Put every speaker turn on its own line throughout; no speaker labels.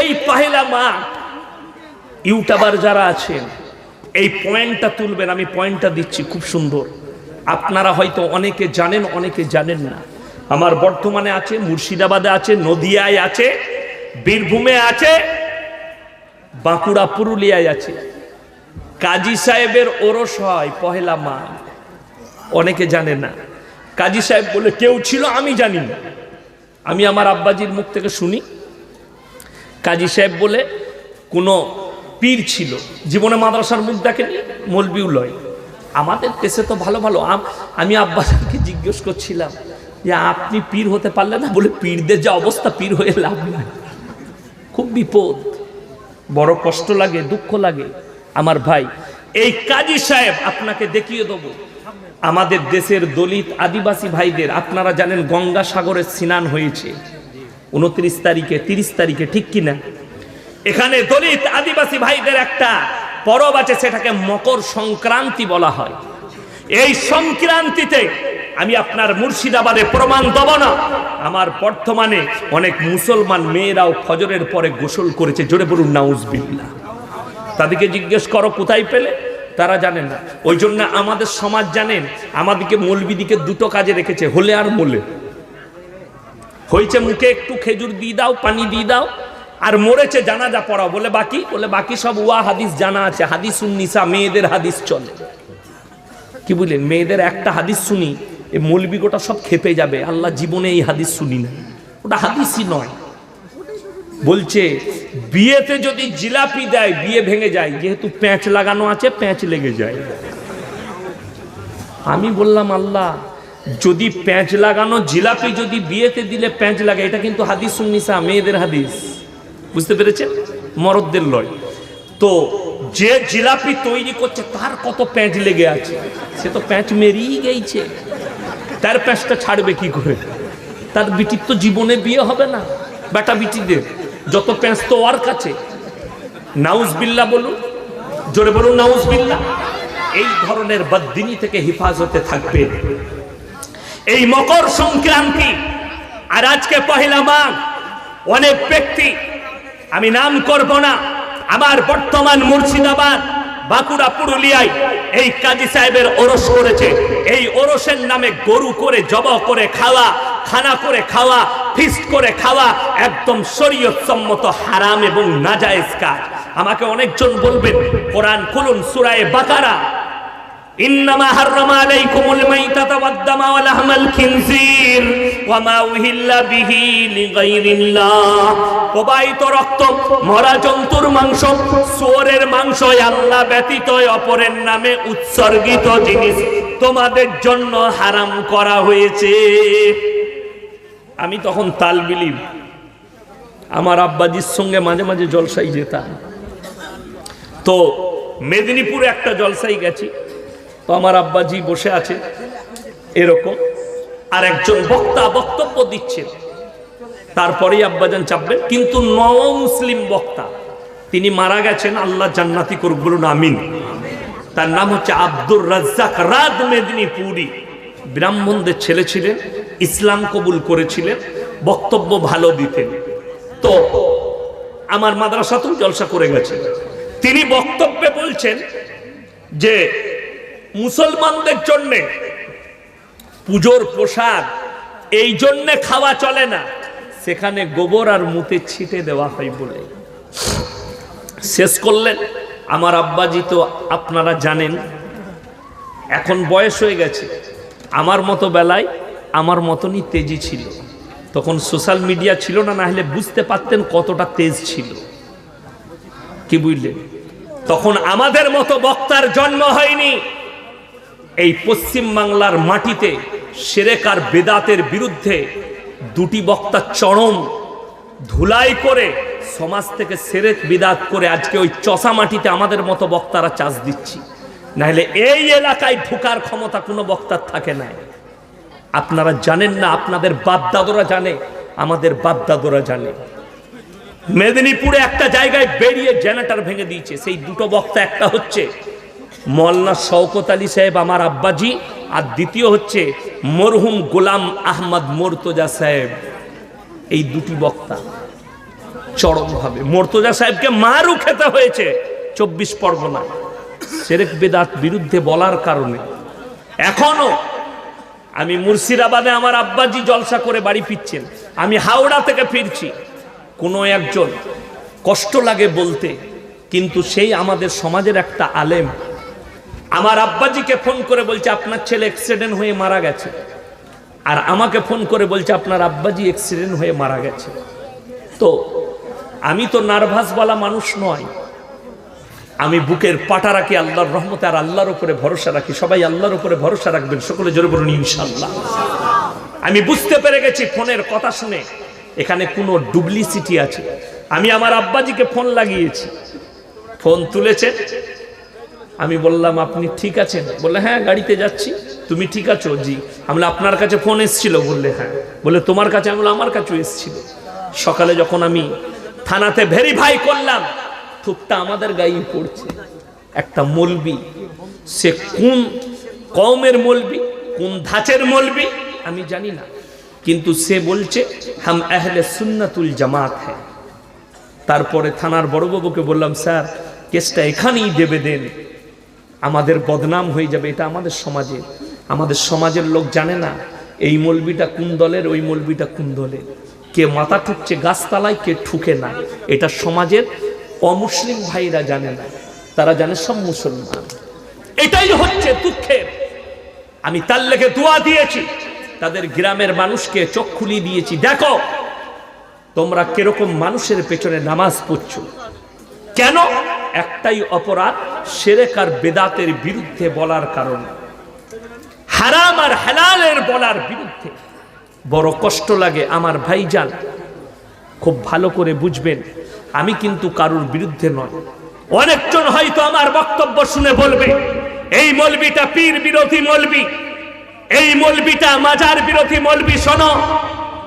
এই পাহেলা মা ইউটিউবার যারা আছেন, এই পয়েন্টটা তুলবেন, আমি পয়েন্টটা দিচ্ছি খুব সুন্দর। আপনারা হয়তো অনেকে জানেন অনেকে জানেন না। আমার বর্তমানে আছে, মুর্শিদাবাদে আছে, নদিয়ায় আছে, বীরভূমে আছে, বাঁকুড়া, পুরুলিয়ায় আছে। কাজী সাহেবের ওরস হয় পহেলা মা অনেকে জানে না। কাজী সাহেব বলে, কেউ ছিল? আমি জানি না। আমি আমার আব্বাজির মুখ থেকে শুনি। কাজী সাহেব বলে কোনো পীর ছিল। জীবনে মাদ্রাসার মুখ দেখেনি, মলবিউ লয়। আমাদের দেশে তো ভালো ভালো। আম- আব্বাসানকে জিজ্ঞেস করছিলাম যে, আপনি পীর হতে পারলে না? বলে, পীরদের যা অবস্থা, পীর হয়ে লাভ নাই। খুব বিপদ। বড় কষ্ট লাগে, দুঃখ লাগে। আমার ভাই, এই কাজী সাহেব আপনাকে দেখিয়ে দেবো। আমাদের দেশের দলিত আদিবাসী ভাইদের, আপনারা জানেন গঙ্গা সাগরের স্নান হয়েছে। উনত্রিশ তারিখে, তিরিশ তারিখে, ঠিক কিনা? এখানে দলিত আদিবাসী ভাইদের একটা পরব আছে, সেটাকে মকর সংক্রান্তি বলা হয়। এই সংক্রান্তিতে আমি আপনার মুর্শিদাবাদে প্রমাণ দেব না। আমার বর্তমানে অনেক মুসলমান মেয়েরাও ফজরের পরে গোসল করেছে। জোরে বলুন নাউজবিল্লা তাদেরকে জিজ্ঞেস করো, কোথায় পেলে? তারা জানেন না। ওই জন্য আমাদের সমাজ জানেন, আমাদেরকে মৌলবিদিকে দুটো কাজে রেখেছে, হলে আর মোলে। হয়েছে মুখে একটু খেজুর দিয়ে দাও, পানি দিয়ে দাও, আর মরেছে জানাজা পড়াও। বলে বাকি বলে বাকি সব ওয়া হাদিস জানা আছে হাদিস উন্নিসা মেয়েদের হাদিস চলে। কি বুঝলেন? মেয়েদের একটা হাদিস শুনি, এ মৌলবি গোটা সব খেপে যাবে। আল্লাহ জীবনে এই হাদিস শুনি না ওটা হাদিসই নয়। বলছে, বিয়েতে যদি জিলাপি দেয়, বিয়ে ভেঙে যায়। যেহেতু প্যাঁচ লাগানো আছে, প্যাঁচ লেগে যায়। আমি বললাম, আল্লাহ যদি প্যাঁচ লাগানো, জিলাপি যদি বিয়েতে দিলে প্যাঁচ লাগে, এটা কিন্তু হাদিস শুনিসা মেয়েদের হাদিস। বুঝতে পেরেছেন? মরদদের লয় তো যে জিলাপি তৈরি করছে, তার কত প্যাঁচ লেগে আছে? সে তো প্যাঁচ মেরিয়ে গেছে তার প্যাঁচটা ছাড়বে কি করে? তার বিটির তো জীবনে বিয়ে হবে না। বেটা বিটিদের, যত প্যাঁচ তো ওর কাছে। নাউজ বিল্লা বলুন। জোরে বলুন, নাউজ বিল্লা এই ধরনের বদিনী থেকে হেফাজতে থাকবে। এই মকর সংক্রান্তি আর আজকে পহেলা মাঘ, অনেক ব্যক্তি, আমি নাম করব না, আমার বর্তমান মুর্শিদাবাদ, বাঁকুড়া, পুরুলিয়ায় এই কাজী সাহেবের ওরস করেছে। এই ওরসের নামে গরু করে, জব করে খাওয়া, খানা করে খাওয়া ফিস্ট করে খাওয়া একদম শরীয়ত সম্মত হারাম এবং নাজায়েজ কাজ। আমাকে অনেকজন বলবেন, কোরআন খুলুন, সুরায়ে বাকারা। إنما حرم عليكم الميتة والدم ولحم الخنزير وما أهل به لغير الله প্রবাহিত রক্ত মরা জন্তুর মাংস শুয়োরের মাংস আল্লাহ ব্যতীত অপরের নামে উৎসর্গিত জিনিস তোমাদের জন্য হারাম করা হয়েছে আমি তখন তাল বিলিম আমার আব্বাজির সঙ্গে মাঝে মাঝে জলসাই যেতাম তো মেদিনীপুরে একটা জলসাই গেছি তো আমার আব্বাজি বসে আছে। এরকম। আর একজন বক্তা বক্তব্য দিচ্ছেন। তারপরেই আব্বাজান চাপবেন। কিন্তু নও মুসলিম বক্তা, তিনি মারা গেছেন আল্লাহ জান্নাতি করুক বলুন, আমিন। তার নাম হচ্ছে আব্দুর রাজ্জাক রাত মেদিনীপুরি। ব্রাহ্মণদের ছেলে ছিলেন, ইসলাম কবুল করেছিলেন, বক্তব্য ভালো দিতেন। তো আমার মাদ্রাসাতেও জলসা করে গেছে। তিনি বক্তব্যে বলছেন যে মুসলমানদের জন্য পুজোর পোশাক এই জন্যে খাওয়া চলে না। সেখানে গোবর আর মুতে ছিটে দেওয়া হয় বলে। শেষ করলেন। আমার আব্বাজি তো আপনারা জানেন, এখন বয়স হয়ে গেছে। আমার মতো বেলায় আমার মতনই তেজি ছিল। তখন সোশ্যাল মিডিয়া ছিল না না হলে বুঝতে পারতেন কতটা তেজ ছিল। কি বুঝলেন? তখন আমাদের মতো বক্তার জন্ম হয়নি। এই পশ্চিম বাংলার মাটিতে সেরেকার বেদাতের বিরুদ্ধে দুটি বক্তা চরম ধুলাই করে সমাজ থেকে সেরেক বিদাত করে আজকে ওই চষা মাটিতে আমাদের মতো বক্তারা চাষ দিচ্ছি। নাহলে এই এলাকায় ঢোকার ক্ষমতা কোনো বক্তার থাকে না। আপনারা জানেন না, আপনাদের বাপদাদরা জানে, আমাদের বাপদাদরা জানে। মেদিনীপুরে একটা জায়গায় বেরিয়ে জেনারেটর ভেঙে দিয়েছে, সেই দুটো বক্তা, একটা হচ্ছে মল্লা শওকত আলী সাহেব আমার আব্বাজি, আর দ্বিতীয় হচ্ছে মরহুম গোলাম আহমদ মোর্তজা সাহেব। এই দুটি বক্তা চরমভাবে। মোর্তজা সাহেবকে মারও খেতে হয়েছে চব্বিশ পরগনা সেরেক বেদাত বিরুদ্ধে বলার কারণে। এখনও আমি মুর্শিদাবাদে আমার আব্বাজি জলসা করে বাড়ি ফিরছেন। আমি হাওড়া থেকে ফিরছি। কোনো একজন কষ্ট লাগে বলতে, কিন্তু সেই আমাদের সমাজের একটা আলেম আমার আব্বাজিকে ফোন করে বলছে, আপনার ছেলে অ্যাক্সিডেন্ট হয়ে মারা গেছে। আর আমাকে ফোন করে বলছে, আপনার আব্বাজি অ্যাক্সিডেন্ট হয়ে মারা গেছে। তো আমি তো নার্ভাসওয়ালা মানুষ নয়। আমি বুকের পাটা রাখি আল্লাহর রহমতে, আর আল্লাহর উপরে ভরসা রাখি। সবাই আল্লাহর উপরে ভরসা রাখবেন, সকলে জোরে বলুন ইনশাল্লাহ আমি বুঝতে পেরে গেছি ফোনের কথা শুনে, এখানে কোনো ডুপ্লিসিটি আছে। আমি আমার আব্বাজিকে ফোন লাগিয়েছি। ফোন তুলেছেন আমি বললাম, আপনি ঠিক আছেন? বললে হ্যাঁ গাড়িতে যাচ্ছি। তুমি ঠিক আছো? জি। আমি আপনার কাছে ফোন এসেছিল? বললে হ্যাঁ। বলে তোমার কাছে? আমি আমার কাছেও এসেছিল। সকালে যখন আমি থানাতে ভেরিফাই করলাম থুকটা আমাদের গায়ে পড়ছে। একটা মলবি, সে কোন কমের মলবি, কোন ধাঁচের মলবি, আমি জানি না। কিন্তু সে বলছে, হাম আহলে সুন্নাতুল জামাত হ্যাঁ। তারপরে থানার বড়বাবুকে বললাম, স্যার, কেসটা এখানেই দেবে দেন। আমাদের বদনাম হয়ে যাবে, এটা আমাদের সমাজে। আমাদের সমাজের লোক জানে না, এই মলবিটা কোন দলের, ওই মলবিটা কোন দলের। কে মাথা ঠুকছে গাছতলায়, কে ঠুকে না। এটা সমাজের অমুসলিম ভাইরা জানে না, তারা জানে সব মুসলমান। এটাই হচ্ছে দুঃখের। আমি তার লেগে দোয়া দিয়েছি, তাদের গ্রামের মানুষকে চোখ খুলিয়ে দিয়েছি, দেখো, তোমরা কীরকম মানুষের পেছনে নামাজ পড়ছো। কেন? একটাই অপরাধ সেরেক আর বেদাতের বিরুদ্ধে বলার কারণে। হারাম আর হেলালের বলার বিরুদ্ধে। বড় কষ্ট লাগে আমার ভাইজান। খুব ভালো করে বুঝবেন, আমি কিন্তু কারুর বিরুদ্ধে নয়। অনেকজন হয়তো আমার বক্তব্য শুনে বলবে, এই মলবিটা পীর বিরোধী মলবি। এই মলবিটা মাজার বিরোধী মলবি, শোনো।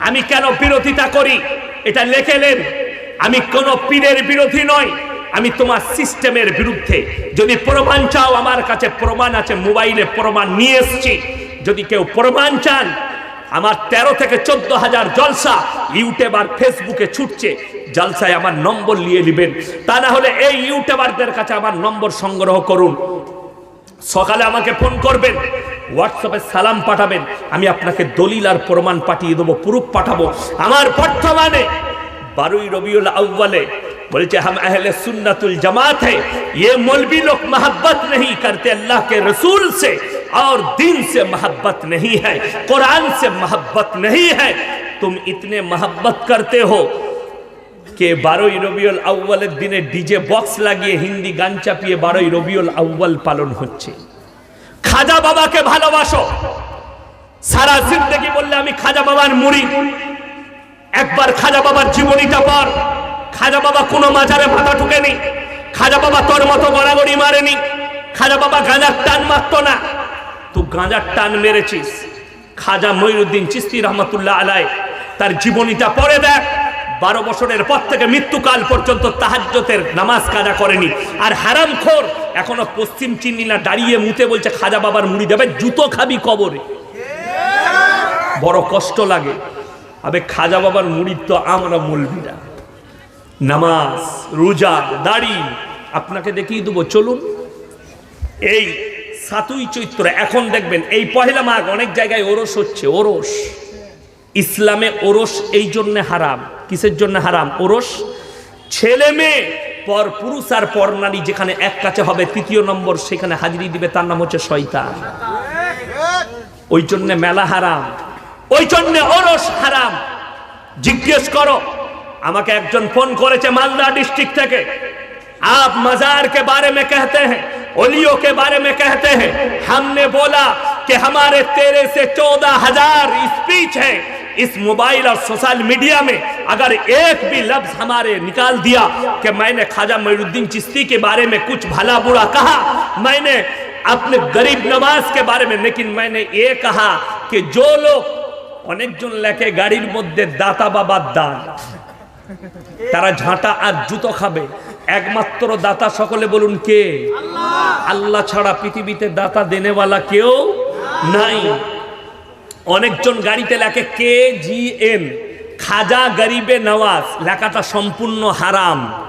আমি কেন বিরোধিতা করি? এটা লেখেলেন আমি কোন পীরের বিরোধী নয় আমি তোমার সিস্টেমের বিরুদ্ধে। যদি প্রমাণ চাও, আমার কাছে প্রমাণ আছে, মোবাইলে প্রমাণ নিয়ে এসছি। যদি কেউ প্রমাণ চান, আমার তেরো থেকে চোদ্দ হাজার জলসা ইউটিউব আর ফেসবুকে ছুটছে। জলসায় আমার নম্বর নিয়ে নেবেন। তা না হলে এই ইউটিউবারদের কাছে আমার নম্বর সংগ্রহ করুন। সকালে আমাকে ফোন করবেন, হোয়াটসঅ্যাপে সালাম পাঠাবেন। আমি আপনাকে দলিল আর প্রমাণ পাঠিয়ে দেবো, প্রুফ পাঠাবো। আমার বর্তমানে বারোই রবিউল আউ্বালে बोलते हम अहले सुन्नतुल जमात है ये मौलवी लोग मोहब्बत नहीं करते अल्लाह के रसूल से और दिन से मोहब्बत नहीं है कुरान से मोहब्बत नहीं है तुम इतने मोहब्बत करते हो কে বারোই রবিউল আউ্বালের দিনে ডিজে বক্স লাগিয়ে হিন্দি গান চাপিয়ে বারোই রবিউল আউ্বাল পালন হচ্ছে খাজা বাবাকে ভালোবাসো সারা জিন্দগি বললে আমি খাজা বাবার মুড়ি একবার খাজা বাবার জীবনীটা পর খাজা বাবা কোনো মাজারে মাথা ঠুকেনি। খাজা বাবা তোর মতো গড়াগড়ি মারেনি। খাজা বাবা গাঁজার টান মারতো না। তুই গাঁজার টান মেরেছিস। খাজা মঈনুদ্দিন চিস্তি রহমতুল্লাহ আলাই তার জীবনীটা পড়ে দেখ। বারো বছরের পর থেকে মৃত্যুকাল পর্যন্ত তাহাজ্যতের নামাজ কাজা করেনি। আর হারাম খোর এখনও পশ্চিম চিনি না দাঁড়িয়ে মুতে বলছে, খাজা বাবার মুড়ি দেবে, জুতো খাবি কবরে। বড় কষ্ট লাগে। আবে খাজা বাবার মুড়ির তো আমরা মলবিরা। নামাজ, রোজা, দাড়ি, আপনাকে দেখিয়ে দেবো, চলুন। এই সাতুই চৈত্র, এখন দেখবেন, এই পহেলা মাঘ অনেক জায়গায় ওরস হচ্ছে, ওরস। ইসলামে ওরস এই জন্য হারাম। কিসের জন্য হারাম? ওরস? ছেলে মেয়ে, পর পুরুষ আর পর নারী, যেখানে এক কাছে হবে তৃতীয় নম্বর, সেখানে হাজিরি দিবে, তার নাম হচ্ছে শয়তান। ওই জন্য মেলা হারাম। ওই জন্য ওরস হারাম। জিজ্ঞেস করো আমাকে একজন ফোন করেছে মালদা डिस्ट्रिक्ट থেকে आप मजार के बारे में कहते हैं ओलियो के बारे में कहते हैं हमने बोला कि हमारे तेरह से चौदह हजार स्पीच है इस मोबाइल और सोशल मीडिया में अगर एक भी लफ्ज हमारे निकाल दिया कि मैंने ख्वाजा मईनुद्दीन चिश्ती के बारे में कुछ भला बुरा कहा मैंने अपने गरीब नवाज के बारे में लेकिन मैंने ये कहा कि जो लोग অনেকজন লেখে গাড়ির মধ্যে দাতা বাবার দান তারা ঝাঁটা আর জুতো খাবে। একমাত্র দাতা সকলে বলুন কে? আল্লাহ ছাড়া পৃথিবীতে দাতা দেনেওয়ালা কেউ নাই। অনেকজন গাড়িতে লেখে কে জি এন। খাজা গরিবে নওয়াজ, লেখাটা সম্পূর্ণ হারাম।